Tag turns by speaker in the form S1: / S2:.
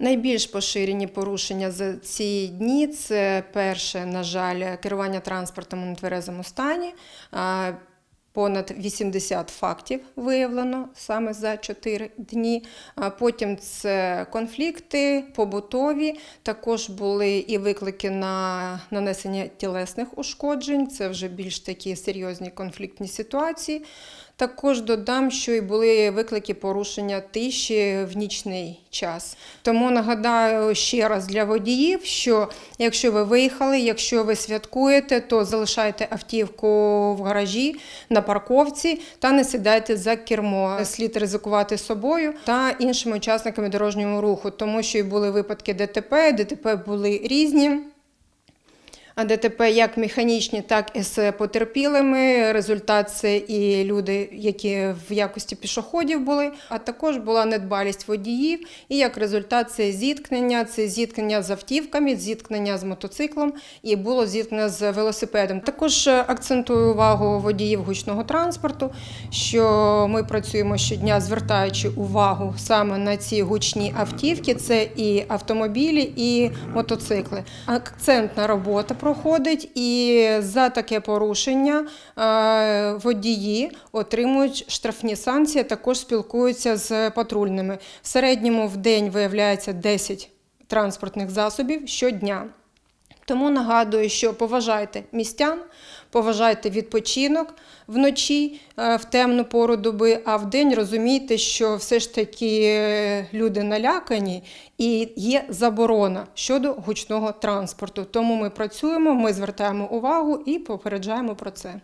S1: Найбільш поширені порушення за ці дні це перше, на жаль, керування транспортом у нетверезому стані. Понад 80 фактів виявлено саме за 4 дні. Потім це конфлікти побутові. Також були і виклики на нанесення тілесних ушкоджень. Це вже більш такі серйозні конфліктні ситуації. Також додам, що і були виклики порушення тиші в нічний час. Тому нагадаю ще раз для водіїв, що якщо ви виїхали, якщо ви святкуєте, то залишайте автівку в гаражі на парковці та не сідайте за кермо. Слід ризикувати собою та іншими учасниками дорожнього руху, тому що і були випадки ДТП, ДТП були різні. ДТП як механічні, так і з потерпілими. Результат це і люди, які в якості пішоходів були, а також була недбалість водіїв. І як результат це зіткнення, це зіткнення з автівками, зіткнення з мотоциклом і було зіткнення з велосипедом. Також акцентую увагу водіїв гучного транспорту, що ми працюємо щодня, звертаючи увагу саме на ці гучні автівки. Це і автомобілі, і мотоцикли. Акцентна робота проходить, і за таке порушення е, водії отримують штрафні санкції, також спілкуються з патрульними. В середньому в день виявляється 10 транспортних засобів щодня. Тому нагадую, що поважайте містян, поважайте відпочинок вночі е, в темну пору доби, а вдень розумійте, що все ж таки е, люди налякані і є заборона щодо гучного транспорту. Тому ми працюємо, ми звертаємо увагу і попереджаємо про це.